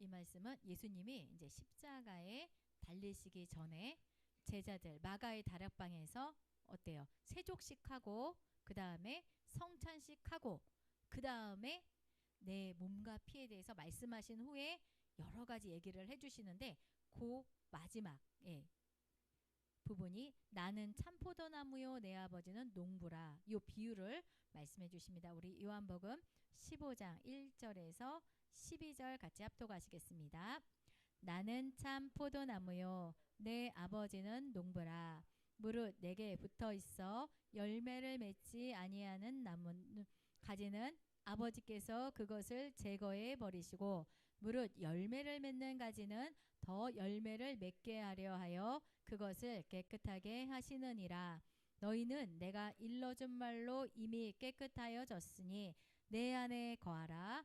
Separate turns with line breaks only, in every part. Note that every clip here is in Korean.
이 말씀은 예수님이 이제 십자가에 달리시기 전에 제자들 마가의 다락방에서 어때요? 세족식하고 그 다음에 성찬식하고 그 다음에 내 몸과 피에 대해서 말씀하신 후에 여러 가지 얘기를 해주시는데 그 마지막 예, 부분이 나는 참포도나무요 내 아버지는 농부라 요 비유를 말씀해 주십니다. 우리 요한복음 15장 1절에서 12절 같이 합독하시겠습니다. 나는 참 포도나무요. 내 아버지는 농부라. 무릇 내게 붙어 있어 열매를 맺지 아니하는 나무 가지는 아버지께서 그것을 제거해 버리시고 무릇 열매를 맺는 가지는 더 열매를 맺게 하려 하여 그것을 깨끗하게 하시느니라. 너희는 내가 일러준 말로 이미 깨끗하여졌으니 내 안에 거하라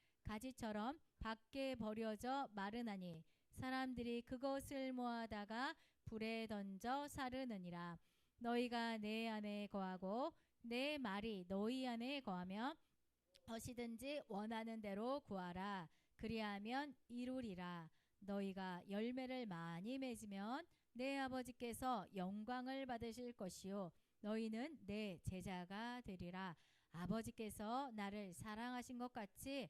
가지처럼 밖에 버려져 마르나니 사람들이 그것을 모아다가 불에 던져 사르느니라. 너희가 내 안에 거하고 내 말이 너희 안에 거하면 어시든지 원하는 대로 구하라. 그리하면 이루리라. 너희가 열매를 많이 맺으면 내 아버지께서 영광을 받으실 것이요. 너희는 내 제자가 되리라. 아버지께서 나를 사랑하신 것 같이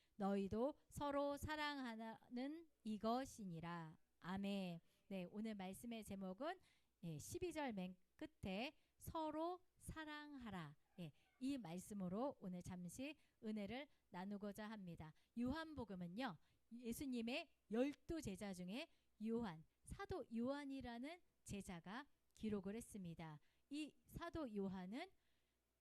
너희도 서로 사랑하는 이것이니라 아멘 네 오늘 말씀의 제목은 예, 12절 맨 끝에 서로 사랑하라 예, 이 말씀으로 오늘 잠시 은혜를 나누고자 합니다. 요한복음은요. 예수님의 열두 제자 중에 요한, 사도 요한이라는 제자가 기록을 했습니다. 이 사도 요한은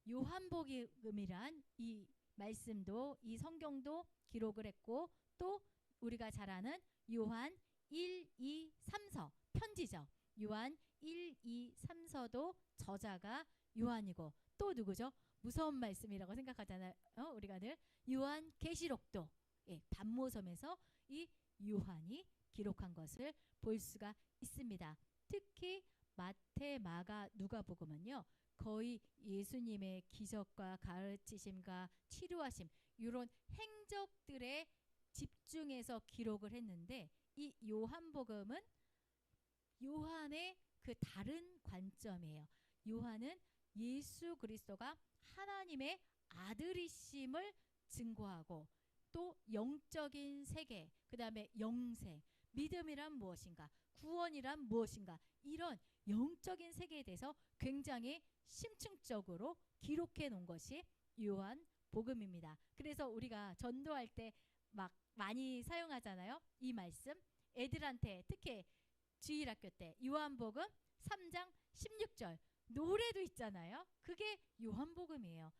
요한복음이란 이 말씀도 이 성경도 기록을 했고 또 우리가 잘 아는 요한 1, 2, 3서 편지죠. 요한 1, 2, 3서도 저자가 요한이고 또 누구죠? 무서운 말씀이라고 생각하잖아요. 어? 우리가 늘 요한 계시록도 예, 반모섬에서 이 요한이 기록한 것을 볼 수가 있습니다. 특히 마태, 마가, 누가복음은요. 거의 예수님의 기적과 가르치심과 치료하심 이런 행적들에 집중해서 기록을 했는데 이 요한복음은 요한의 그 다른 관점이에요. 요한은 예수 그리스도가 하나님의 아들이심을 증거하고 또 영적인 세계, 그 다음에 영생, 믿음이란 무엇인가, 구원이란 무엇인가, 이런 영적인 세계에 대해서 굉장히 심층적으로 기록해 놓은 것이 요한 복음입니다. 그래서 우리가 전도할 때 막 많이 사용하잖아요. 이 말씀. 애들한테 특히 주일학교 때 요한복음 3장 16절 노래도 있잖아요. 그게 요한복음이에요.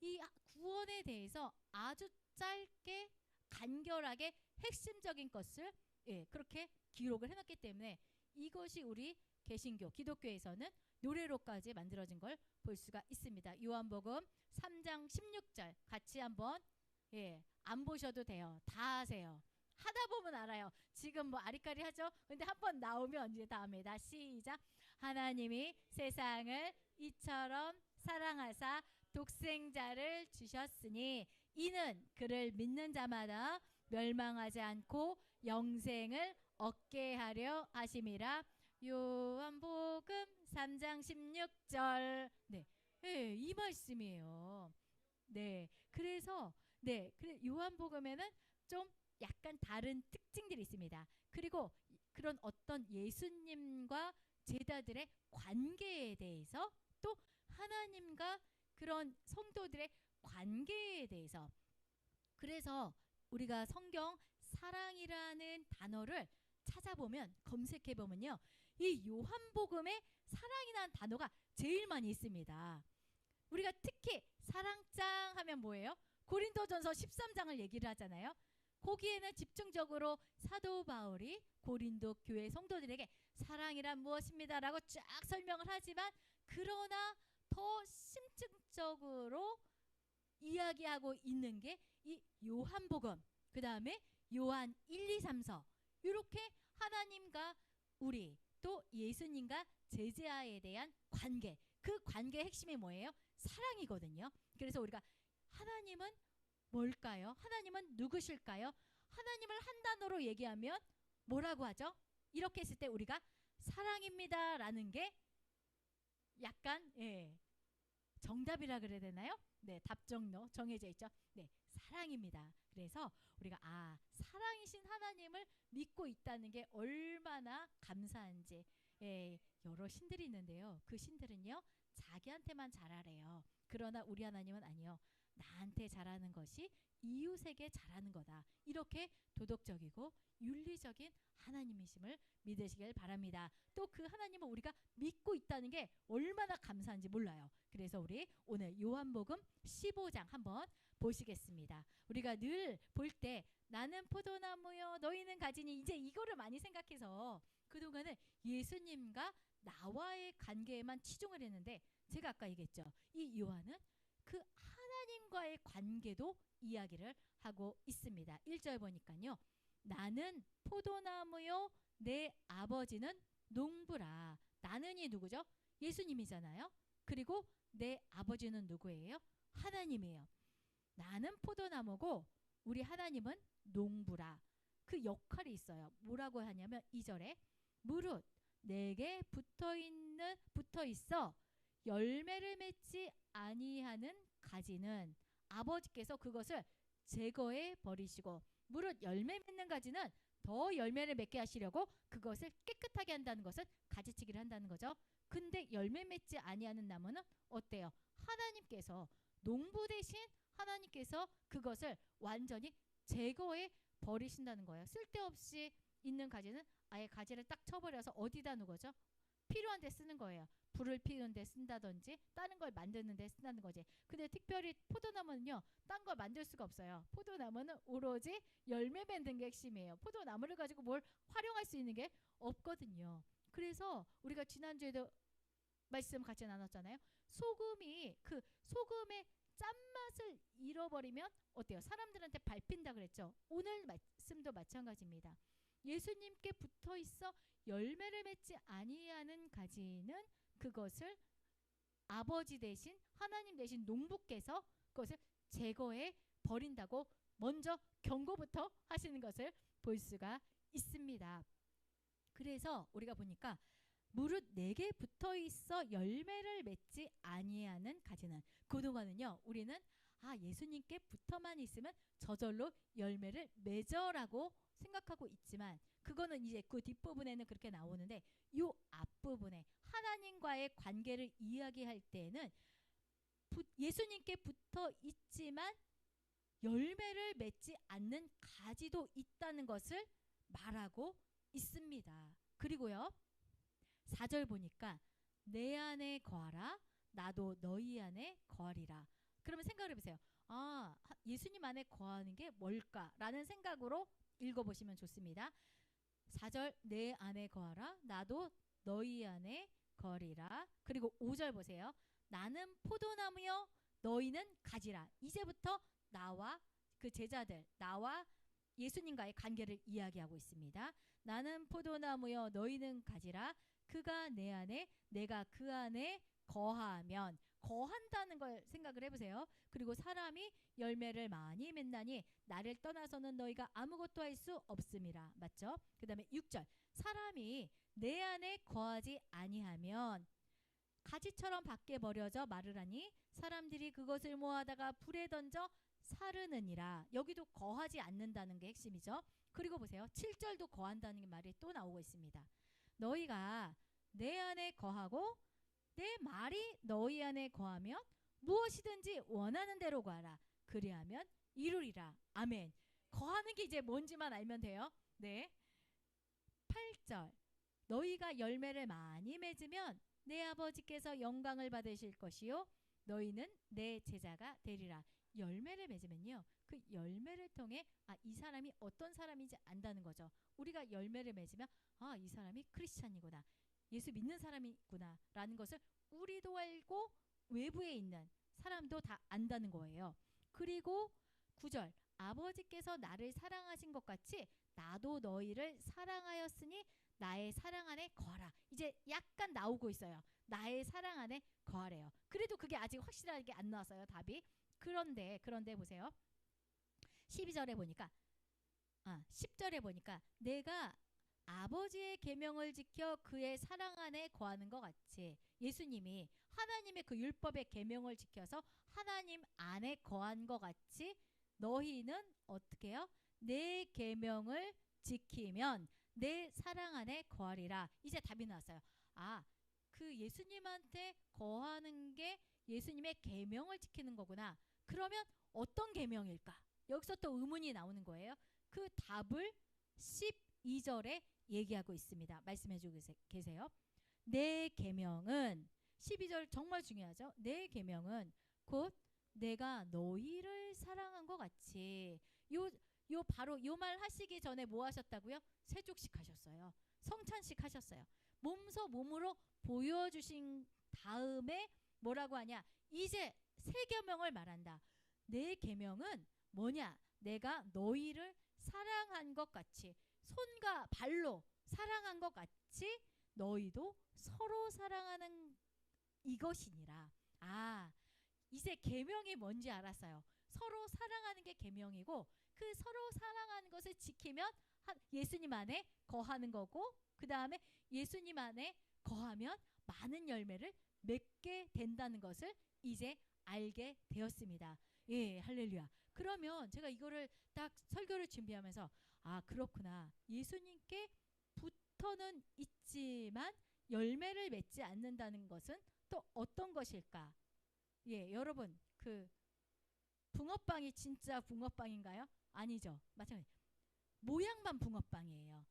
이 구원에 대해서 아주 짧게 간결하게 핵심적인 것을 예, 그렇게 기록을 해놨기 때문에 이것이 우리 개신교 기독교에서는 노래로까지 만들어진 걸 볼 수가 있습니다. 요한복음 3장 16절 같이 한번 예, 안 보셔도 돼요. 다 아세요. 하다 보면 알아요. 지금 뭐 아리까리 하죠. 근데 한 번 나오면 이제 다 시작. 하나님이 세상을 이처럼 사랑하사 독생자를 주셨으니 이는 그를 믿는 자마다 멸망하지 않고 영생을 얻게 하려 하심이라. 요한복음 3장 16절. 네. 네, 이 말씀이에요. 네. 그래서 네. 그래 요한복음에는 좀 약간 다른 특징들이 있습니다. 그리고 그런 어떤 예수님과 제자들의 관계에 대해서 또 하나님과 그런 성도들의 관계에 대해서 그래서 우리가 성경 사랑이라는 단어를 찾아보면 검색해 보면요. 이 요한복음에 사랑이라는 단어가 제일 많이 있습니다. 우리가 특히 사랑장 하면 뭐예요? 고린도전서 13장을 얘기를 하잖아요. 거기에는 집중적으로 사도 바울이 고린도 교회 성도들에게 사랑이란 무엇입니다라고 쫙 설명을 하지만 그러나 더 심층적으로 이야기하고 있는 게 이 요한복음 그 다음에 요한 1, 2, 3서 이렇게 하나님과 우리 또 예수님과 제자에 대한 관계 그 관계의 핵심이 뭐예요? 사랑이거든요. 그래서 우리가 하나님은 뭘까요? 하나님은 누구실까요? 하나님을 한 단어로 얘기하면 뭐라고 하죠? 이렇게 했을 때 우리가 사랑입니다라는 게 약간 예. 정답이라 그래야 되나요? 네, 답정로 정해져 있죠. 네, 사랑입니다. 그래서 우리가 아, 사랑이신 하나님을 믿고 있다는 게 얼마나 감사한지 예, 여러 신들이 있는데요. 그 신들은요. 자기한테만 잘하래요. 그러나 우리 하나님은 아니요. 나한테 잘하는 것이 이웃에게 잘하는 거다. 이렇게 도덕적이고 윤리적인 하나님이심을 믿으시길 바랍니다. 또 그 하나님을 우리가 믿고 있다는 게 얼마나 감사한지 몰라요. 그래서 우리 오늘 요한복음 15장 한번 보시겠습니다. 우리가 늘 볼 때 나는 포도나무요 너희는 가지니 이제 이거를 많이 생각해서 그동안은 예수님과 나와의 관계에만 치중을 했는데 제가 아까 얘기했죠. 이 요한은 그 하나님과의 관계도 이야기를 하고 있습니다. 1절 보니까요. 나는 포도나무요 내 아버지는 농부라. 나는이 누구죠? 예수님이잖아요. 그리고 내 아버지는 누구예요? 하나님이에요. 나는 포도나무고 우리 하나님은 농부라. 그 역할이 있어요. 뭐라고 하냐면 2절에 무릇 내게 붙어 있는 붙어 있어 열매를 맺지 아니하는 가지는 아버지께서 그것을 제거해 버리시고 무릇 열매 맺는 가지는 더 열매를 맺게 하시려고 그것을 깨끗하게 한다는 것은 가지치기를 한다는 거죠. 근데 열매 맺지 아니하는 나무는 어때요? 하나님께서 농부 대신 하나님께서 그것을 완전히 제거해 버리신다는 거예요. 쓸데없이 있는 가지는 아예 가지를 딱 쳐버려서 어디다 놓은 거죠? 필요한 데 쓰는 거예요. 불을 피우는 데 쓴다든지 다른 걸 만드는 데 쓴다는 거지. 근데 특별히 포도나무는요. 딴 걸 만들 수가 없어요. 포도나무는 오로지 열매 맺는 게 핵심이에요. 포도나무를 가지고 뭘 활용할 수 있는 게 없거든요. 그래서 우리가 지난주에도 말씀 같이 나눴잖아요. 소금이 그 소금의 짠맛을 잃어버리면 어때요? 사람들한테 밟힌다 그랬죠. 오늘 말씀도 마찬가지입니다. 예수님께 붙어 있어 열매를 맺지 아니하는 가지는 그것을 아버지 대신 하나님 대신 농부께서 그것을 제거해 버린다고 먼저 경고부터 하시는 것을 볼 수가 있습니다. 그래서 우리가 보니까 무릇 내게 붙어 있어 열매를 맺지 아니하는 가지는 그동안은요 우리는 아 예수님께 붙어만 있으면 저절로 열매를 맺어라고 생각하고 있지만 그거는 이제 그 뒷부분에는 그렇게 나오는데 요 앞부분에 하나님과의 관계를 이야기할 때는 예수님께 붙어 있지만 열매를 맺지 않는 가지도 있다는 것을 말하고 있습니다. 그리고요. 4절 보니까 내 안에 거하라 나도 너희 안에 거하리라. 그러면 생각을 해보세요. 아 예수님 안에 거하는 게 뭘까라는 생각으로 읽어보시면 좋습니다. 4절 내 안에 거하라 나도 너희 안에 거리라. 그리고 5절 보세요. 나는 포도나무여 너희는 가지라. 이제부터 나와 그 제자들 나와 예수님과의 관계를 이야기하고 있습니다. 나는 포도나무여 너희는 가지라. 그가 내 안에 내가 그 안에 거하면 거한다는 걸 생각을 해보세요. 그리고 사람이 열매를 많이 맺나니 나를 떠나서는 너희가 아무것도 할 수 없음이라. 맞죠? 그 다음에 6절. 사람이 내 안에 거하지 아니하면 가지처럼 밖에 버려져 마르라니 사람들이 그것을 모아다가 불에 던져 사르느니라. 여기도 거하지 않는다는 게 핵심이죠. 그리고 보세요. 7절도 거한다는 말이 또 나오고 있습니다. 너희가 내 안에 거하고 내 말이 너희 안에 거하면 무엇이든지 원하는 대로 구하라. 그리하면 이루리라. 아멘. 거하는 게 이제 뭔지만 알면 돼요. 네. 8절. 너희가 열매를 많이 맺으면 내 아버지께서 영광을 받으실 것이요 너희는 내 제자가 되리라. 열매를 맺으면요. 그 열매를 통해 아, 이 사람이 어떤 사람인지 안다는 거죠. 우리가 열매를 맺으면 아, 이 사람이 크리스찬이구나. 예수 믿는 사람이구나. 라는 것을 우리도 알고 외부에 있는 사람도 다 안다는 거예요. 그리고 9절. 아버지께서 나를 사랑하신 것 같이 나도 너희를 사랑하였으니 나의 사랑 안에 거하라. 이제 약간 나오고 있어요. 나의 사랑 안에 거하래요. 그래도 그게 아직 확실하게 안 나왔어요. 답이. 그런데 그런데 보세요. 12절에 보니까 아, 10절에 보니까 내가 아버지의 계명을 지켜 그의 사랑 안에 거하는 것 같이 예수님이 하나님의 그 율법의 계명을 지켜서 하나님 안에 거한 것 같이 너희는 어떻게 해요? 내 계명을 지키면 내 사랑 안에 거하리라. 이제 답이 나왔어요. 아, 그 예수님한테 거하는 게 예수님의 계명을 지키는 거구나. 그러면 어떤 계명일까? 여기서 또 의문이 나오는 거예요. 그 답을 12절에 얘기하고 있습니다. 말씀해 주고 계세요. 내 계명은 12절 정말 중요하죠. 내 계명은 곧 내가 너희를 사랑한 것 같이 요, 요 바로 요 말 하시기 전에 뭐 하셨다고요? 세족식 하셨어요. 성찬식 하셨어요. 몸소 몸으로 보여 주신 다음에 뭐라고 하냐? 이제 새 계명을 말한다. 내 계명은 뭐냐? 내가 너희를 사랑한 것 같이 손과 발로 사랑한 것 같이 너희도 서로 사랑하는 이것이니라. 아, 이제 계명이 뭔지 알았어요. 서로 사랑하는 게 계명이고 그 서로 사랑하는 것을 지키면 예수님 안에 거하는 거고 그 다음에 예수님 안에 거하면 많은 열매를 맺게 된다는 것을 이제 알게 되었습니다. 예, 할렐루야. 그러면 제가 이거를 딱 설교를 준비하면서 아, 그렇구나. 예수님께 붙어는 있지만 열매를 맺지 않는다는 것은 또 어떤 것일까? 예, 여러분 그 붕어빵이 진짜 붕어빵인가요? 아니죠. 마찬가지. 모양만 붕어빵이에요.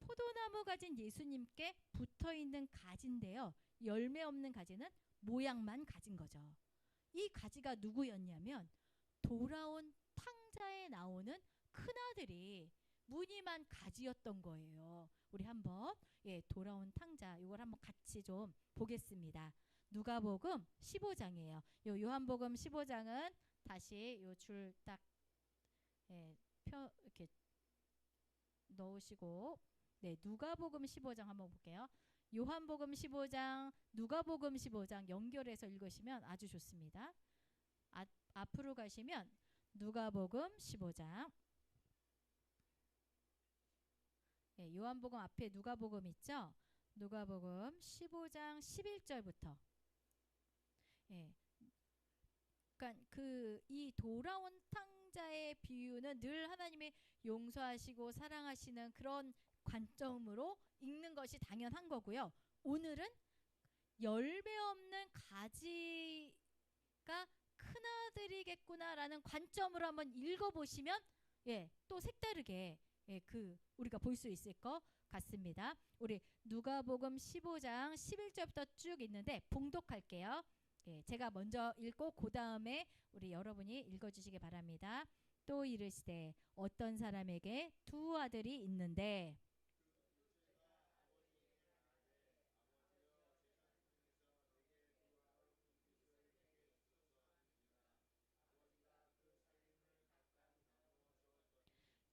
포도나무 가진 예수님께 붙어 있는 가지인데요. 열매 없는 가지는 모양만 가진 거죠. 이 가지가 누구였냐면 돌아온 탕자에 나오는 큰아들이 무늬만 가지였던 거예요. 우리 한번 예, 돌아온 탕자 이걸 한번 같이 좀 보겠습니다. 누가복음 15장이에요. 요 요한복음 15장은 다시 요 줄딱 예, 펴 이렇게 넣으시고 네, 누가복음 15장 한번 볼게요. 요한복음 15장, 누가복음 15장 연결해서 읽으시면 아주 좋습니다. 아, 앞으로 가시면 누가복음 15장 예, 요한복음 앞에 누가복음 있죠? 누가복음 15장 11절부터 예. 그러니까 그 이 돌아온 탕자의 비유는 늘 하나님의 용서하시고 사랑하시는 그런 관점으로 읽는 것이 당연한 거고요. 오늘은 열매 없는 가지가 큰아들이겠구나라는 관점으로 한번 읽어보시면 예, 또 색다르게 예, 그 우리가 볼 수 있을 것 같습니다. 우리 누가복음 15장 11절부터 쭉 있는데 봉독할게요. 예, 제가 먼저 읽고 그 다음에 우리 여러분이 읽어주시기 바랍니다. 또 이르시되 어떤 사람에게 두 아들이 있는데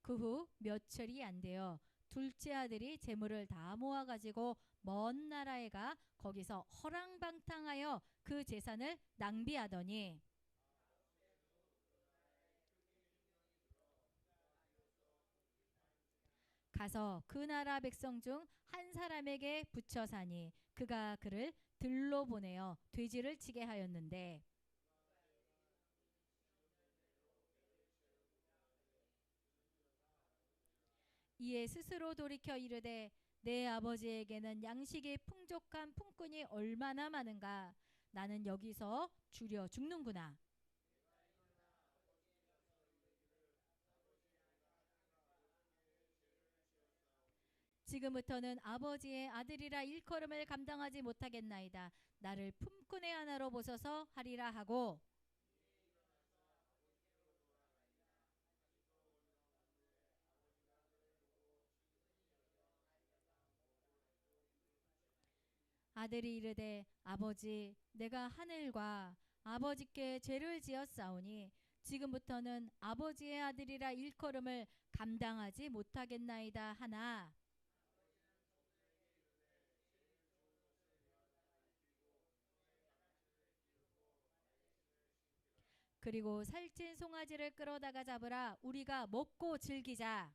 그 후 며칠이 안 되어 둘째 아들이 재물을 다 모아 가지고 먼 나라에 가 거기서 허랑방탕하여 그 재산을 낭비하더니. 가서 그 나라 백성 중 한 사람에게 붙여 사니 그가 그를 들로 보내어 돼지를 치게 하였는데 이에 스스로 돌이켜 이르되 내 아버지에게는 양식이 풍족한 품꾼이 얼마나 많은가 나는 여기서 줄여 죽는구나. 지금부터는 아버지의 아들이라 일컬음을 감당하지 못하겠나이다. 나를 품꾼의 하나로 보소서 하리라 하고 아들이 이르되 아버지 내가 하늘과 아버지께 죄를 지었사오니 지금부터는 아버지의 아들이라 일컬음을 감당하지 못하겠나이다 하나. 그리고 살찐 송아지를 끌어다가 잡으라. 우리가 먹고 즐기자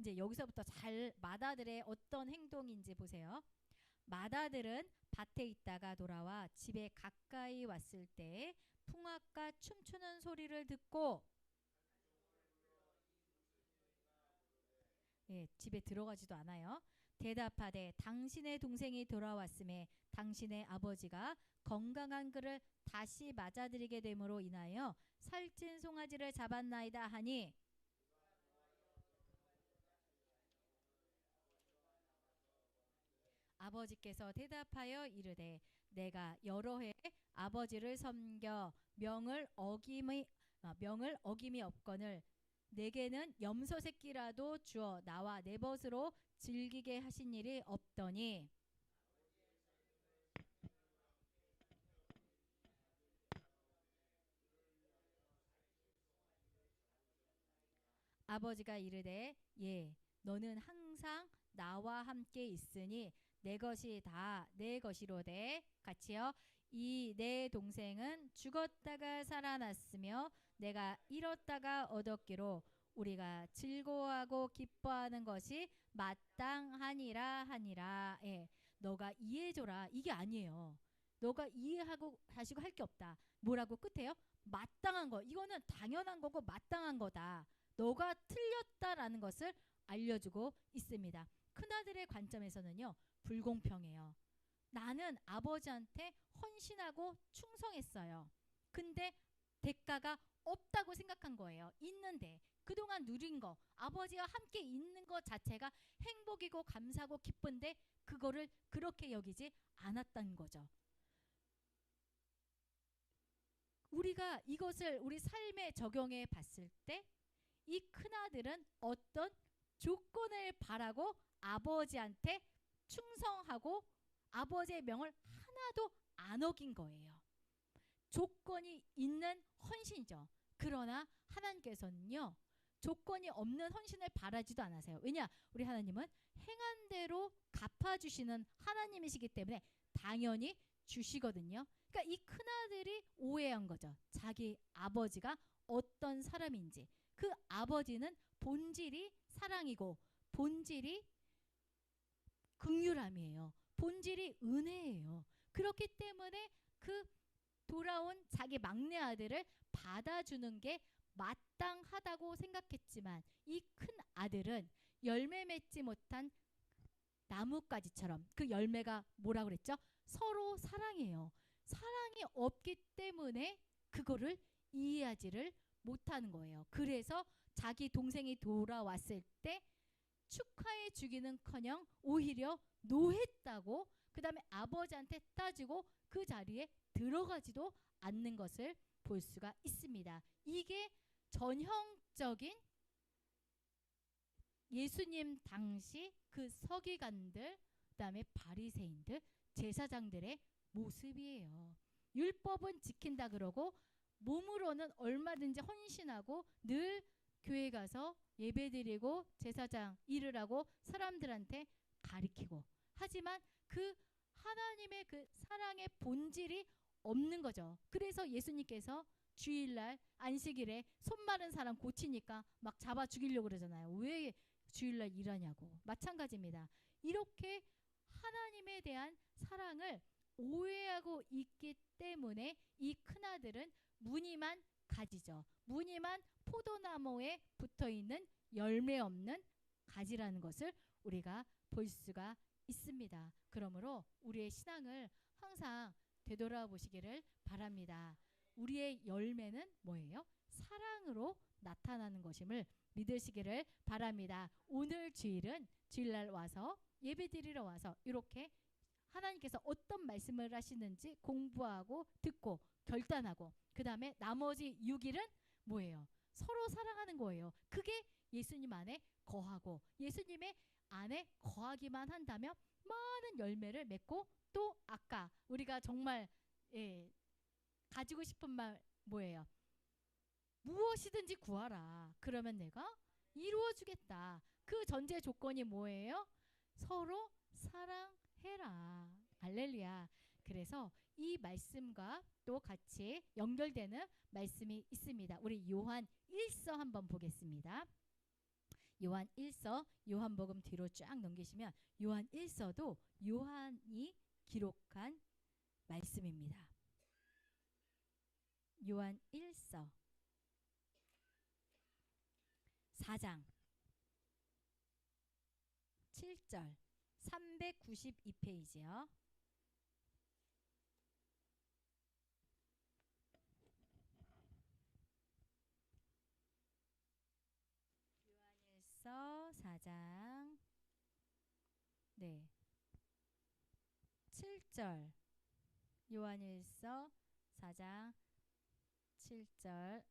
이제 여기서부터 잘 마다들의 어떤 행동인지 보세요. 마다들은 밭에 있다가 돌아와 집에 가까이 왔을 때 풍악과 춤추는 소리를 듣고 예, 집에 들어가지도 않아요. 대답하되 당신의 동생이 돌아왔음에 당신의 아버지가 건강한 그를 다시 맞아들이게 됨으로 인하여 살찐 송아지를 잡았나이다 하니 아버지께서 대답하여 이르되 내가 여러 해 아버지를 섬겨 명을 어김이 아, 명을 어김이 없거늘 내게는 염소 새끼라도 주어 나와 내 벗으로 즐기게 하신 일이 없더니. 아버지가 이르되 예 너는 항상 나와 함께 있으니 내 것이 다 내 것이로되 같이요. 이 내 동생은 죽었다가 살아났으며 내가 잃었다가 얻었기로 우리가 즐거워하고 기뻐하는 것이 마땅하니라 하니라. 예. 너가 이해해 줘라. 이게 아니에요. 너가 이해하고 하시고 할 게 없다. 뭐라고 끝에요? 마땅한 거. 이거는 당연한 거고 마땅한 거다. 너가 틀렸다라는 것을 알려주고 있습니다. 큰아들의 관점에서는요 불공평해요. 나는 아버지한테 헌신하고 충성했어요. 근데 대가가 없다고 생각한 거예요. 있는데 그동안 누린 거, 아버지와 함께 있는 것 자체가 행복이고 감사하고 기쁜데 그거를 그렇게 여기지 않았다는 거죠. 우리가 이것을 우리 삶에 적용해 봤을 때 이 큰아들은 어떤 조건을 바라고 아버지한테 충성하고 아버지의 명을 하나도 안 어긴 거예요. 조건이 있는 헌신이죠. 그러나 하나님께서는요. 조건이 없는 헌신을 바라지도 않으세요. 왜냐? 우리 하나님은 행한 대로 갚아 주시는 하나님이시기 때문에 당연히 주시거든요. 그러니까 이 큰아들이 오해한 거죠. 자기 아버지가 어떤 사람인지. 그 아버지는 본질이 사랑이고 본질이 극률함이에요. 본질이 은혜예요. 그렇기 때문에 그 돌아온 자기 막내 아들을 받아주는 게 마땅하다고 생각했지만 이 큰 아들은 열매 맺지 못한 나뭇가지처럼 그 열매가 뭐라 그랬죠? 서로 사랑이에요. 사랑이 없기 때문에 그거를 이해하지를 못하는 거예요. 그래서 자기 동생이 돌아왔을 때 축하해 주기는커녕 오히려 노했다고 그 다음에 아버지한테 따지고 그 자리에 들어가지도 않는 것을 볼 수가 있습니다. 이게 전형적인 예수님 당시 그 서기관들 그다음에 바리새인들 제사장들의 모습이에요. 율법은 지킨다 그러고 몸으로는 얼마든지 헌신하고 늘 교회 가서 예배드리고 제사장 일을 하고 사람들한테 가리키고 하지만 그 하나님의 그 사랑의 본질이 없는 거죠. 그래서 예수님께서 주일날 안식일에 손 마른 사람 고치니까 막 잡아 죽이려고 그러잖아요. 왜 주일날 일하냐고. 마찬가지입니다. 이렇게 하나님에 대한 사랑을 오해하고 있기 때문에 이 큰아들은 무늬만 가지죠. 무늬만 포도나무에 붙어 있는 열매 없는 가지라는 것을 우리가 볼 수가 있습니다. 그러므로 우리의 신앙을 항상 되돌아보시기를 바랍니다. 우리의 열매는 뭐예요? 사랑으로 나타나는 것임을 믿으시기를 바랍니다. 오늘 주일은 주일날 와서 예배 드리러 와서 이렇게 하나님께서 어떤 말씀을 하시는지 공부하고 듣고 결단하고 그 다음에 나머지 6일은 뭐예요? 서로 사랑하는 거예요. 그게 예수님 안에 거하고 예수님의 안에 거하기만 한다면 많은 열매를 맺고 또 아까 우리가 정말 예, 가지고 싶은 말 뭐예요? 무엇이든지 구하라. 그러면 내가 이루어 주겠다. 그 전제 조건이 뭐예요? 서로 사랑 해라. 할렐루야. 그래서 이 말씀과 또 같이 연결되는 말씀이 있습니다. 우리 요한 1서 한번 보겠습니다. 요한 1서 요한복음 뒤로 쫙 넘기시면 요한 1서도 요한이 기록한 말씀입니다. 요한 1서 4장 7절 392페이지요. 요한일서 4장 네 7절 요한일서 4장 7절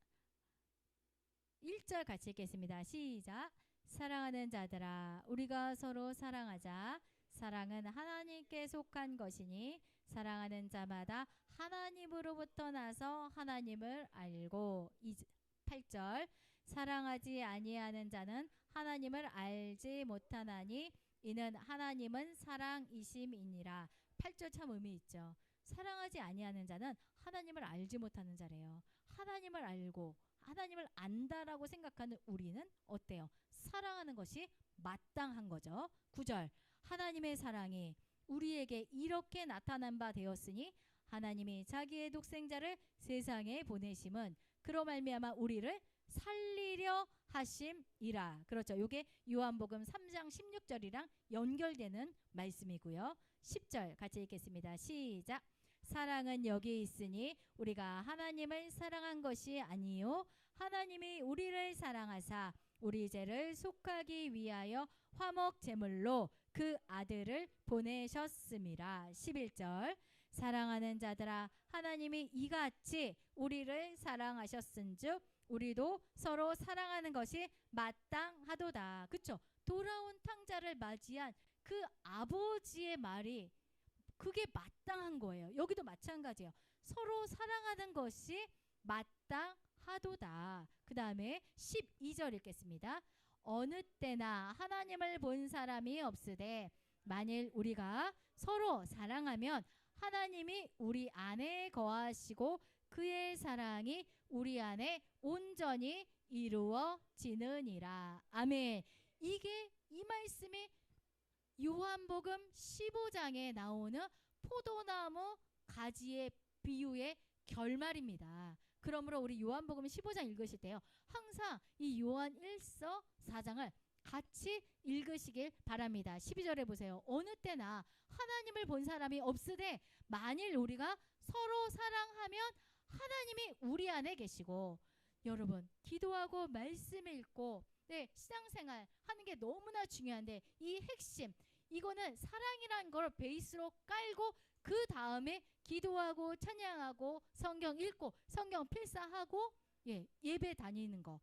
1절 같이 읽겠습니다. 시작. 사랑하는 자들아 우리가 서로 사랑하자. 사랑은 하나님께 속한 것이니 사랑하는 자마다 하나님으로부터 나서 하나님을 알고 8절 사랑하지 아니하는 자는 하나님을 알지 못하나니 이는 하나님은 사랑이심이니라. 8절 참 의미 있죠. 사랑하지 아니하는 자는 하나님을 알지 못하는 자래요. 하나님을 알고 하나님을 안다라고 생각하는 우리는 어때요? 사랑하는 것이 마땅한 거죠. 9절. 하나님의 사랑이 우리에게 이렇게 나타난 바 되었으니 하나님이 자기의 독생자를 세상에 보내심은 그로 말미암아 우리를 살리려 하심이라. 그렇죠. 요게 요한복음 3장 16절이랑 연결되는 말씀이고요. 10절 같이 읽겠습니다. 시작. 사랑은 여기 있으니 우리가 하나님을 사랑한 것이 아니요 하나님이 우리를 사랑하사 우리 죄를 속하기 위하여 화목 제물로 그 아들을 보내셨음이라 11절 사랑하는 자들아 하나님이 이같이 우리를 사랑하셨은즉 우리도 서로 사랑하는 것이 마땅하도다 그쵸 돌아온 탕자를 맞이한 그 아버지의 말이 그게 마땅한 거예요. 여기도 마찬가지예요. 서로 사랑하는 것이 마땅 하도다. 그 다음에 12절 읽겠습니다. 어느 때나 하나님을 본 사람이 없으되 만일 우리가 서로 사랑하면 하나님이 우리 안에 거하시고 그의 사랑이 우리 안에 온전히 이루어지느니라. 아멘. 이게 이 말씀이 요한복음 15장에 나오는 포도나무 가지의 비유의 결말입니다. 그러므로 우리 요한복음 15장 읽으실 때요. 항상 이 요한 1서 4장을 같이 읽으시길 바랍니다. 12절에 보세요. 어느 때나 하나님을 본 사람이 없으되 만일 우리가 서로 사랑하면 하나님이 우리 안에 계시고 여러분 기도하고 말씀 읽고 네, 신앙생활 하는 게 너무나 중요한데 이 핵심 이거는 사랑이란 걸 베이스로 깔고 그 다음에 기도하고 찬양하고 성경 읽고 성경 필사하고 예, 예배 다니는 거.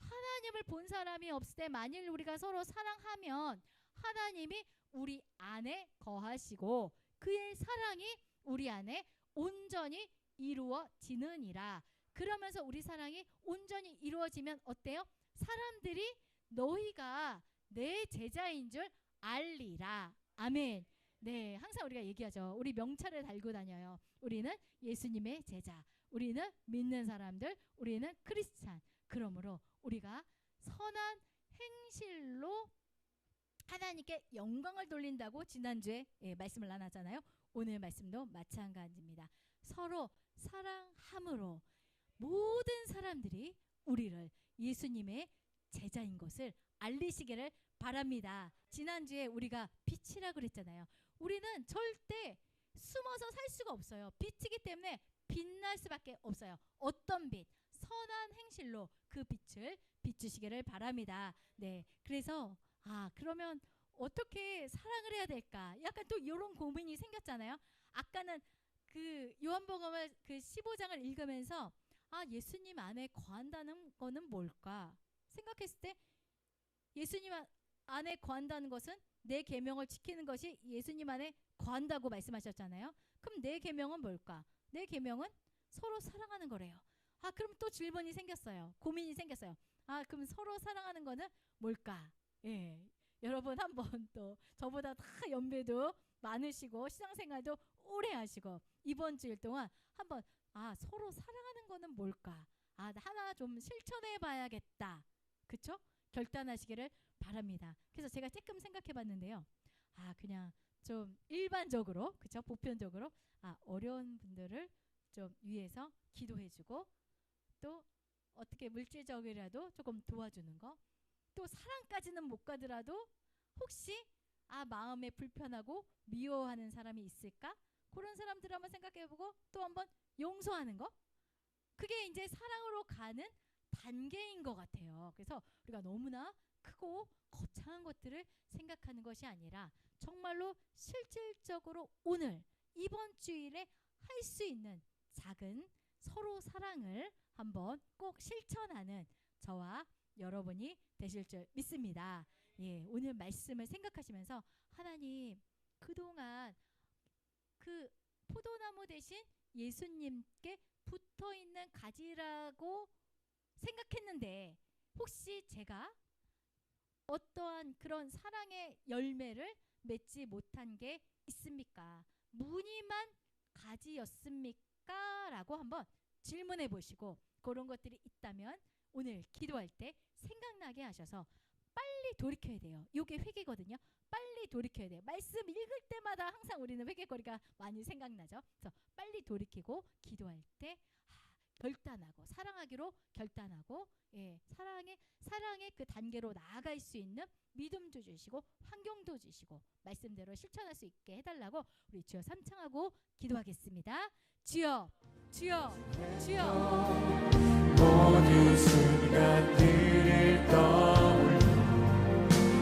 하나님을 본 사람이 없을 때 만일 우리가 서로 사랑하면 하나님이 우리 안에 거하시고 그의 사랑이 우리 안에 온전히 이루어지느니라. 그러면서 우리 사랑이 온전히 이루어지면 어때요? 사람들이 너희가 내 제자인 줄 알리라. 아멘. 네, 항상 우리가 얘기하죠. 우리 명찰을 달고 다녀요. 우리는 예수님의 제자. 우리는 믿는 사람들. 우리는 크리스찬. 그러므로 우리가 선한 행실로 하나님께 영광을 돌린다고 지난주에 예, 말씀을 나눴잖아요. 오늘 말씀도 마찬가지입니다. 서로 사랑함으로 모든 사람들이 우리를 예수님의 제자인 것을 알리시기를 바랍니다. 지난주에 우리가 빛이라 그랬잖아요. 우리는 절대 숨어서 살 수가 없어요. 빛이기 때문에 빛날 수밖에 없어요. 어떤 빛? 선한 행실로 그 빛을 비추시기를 바랍니다. 네. 그래서 아, 그러면 어떻게 사랑을 해야 될까? 약간 또 이런 고민이 생겼잖아요. 아까는 그 요한복음을 그 15장을 읽으면서 아, 예수님 안에 거한다는 거는 뭘까? 생각했을 때 예수님 안- 안에 거한다는 것은 내 계명을 지키는 것이 예수님 안에 거한다고 말씀하셨잖아요. 그럼 내 계명은 뭘까? 내 계명은 서로 사랑하는 거래요. 아, 그럼 또 질문이 생겼어요. 고민이 생겼어요. 아, 그럼 서로 사랑하는 거는 뭘까? 예. 여러분 한번 또 저보다 다 연배도 많으시고 신앙생활도 오래 하시고 이번 주일 동안 한번 아, 서로 사랑하는 거는 뭘까? 아, 나 하나 좀 실천해 봐야겠다. 그쵸? 결단하시기를 바랍니다. 그래서 제가 조금 생각해 봤는데요. 아, 그냥 좀 일반적으로, 그쵸? 보편적으로, 아, 어려운 분들을 좀 위해서 기도해 주고, 또 어떻게 물질적이라도 조금 도와주는 거, 또 사랑까지는 못 가더라도, 혹시, 아, 마음에 불편하고 미워하는 사람이 있을까? 그런 사람들 한번 생각해 보고, 또 한번 용서하는 거? 그게 이제 사랑으로 가는 단계인 것 같아요. 그래서 우리가 너무나 크고 거창한 것들을 생각하는 것이 아니라 정말로 실질적으로 오늘 이번 주일에 할 수 있는 작은 서로 사랑을 한번 꼭 실천하는 저와 여러분이 되실 줄 믿습니다. 예, 오늘 말씀을 생각하시면서 하나님 그동안 그 포도나무 대신 예수님께 붙어 있는 가지라고 생각했는데 혹시 제가 어떠한 그런 사랑의 열매를 맺지 못한 게 있습니까? 무늬만 가지였습니까? 라고 한번 질문해 보시고 그런 것들이 있다면 오늘 기도할 때 생각나게 하셔서 빨리 돌이켜야 돼요. 이게 회개거든요. 빨리 돌이켜야 돼요. 말씀 읽을 때마다 항상 우리는 회개거리가 많이 생각나죠. 그래서 빨리 돌이키고 기도할 때 아, 결단하고 사랑하기로 결단하고 예, 사랑의 사랑의 그 단계로 나아갈 수 있는 믿음도 주시고 환경도 주시고 말씀대로 실천할 수 있게 해달라고 우리 주여 삼창하고 기도하겠습니다. 주여, 주여, 주여.
모든 순간들을 떠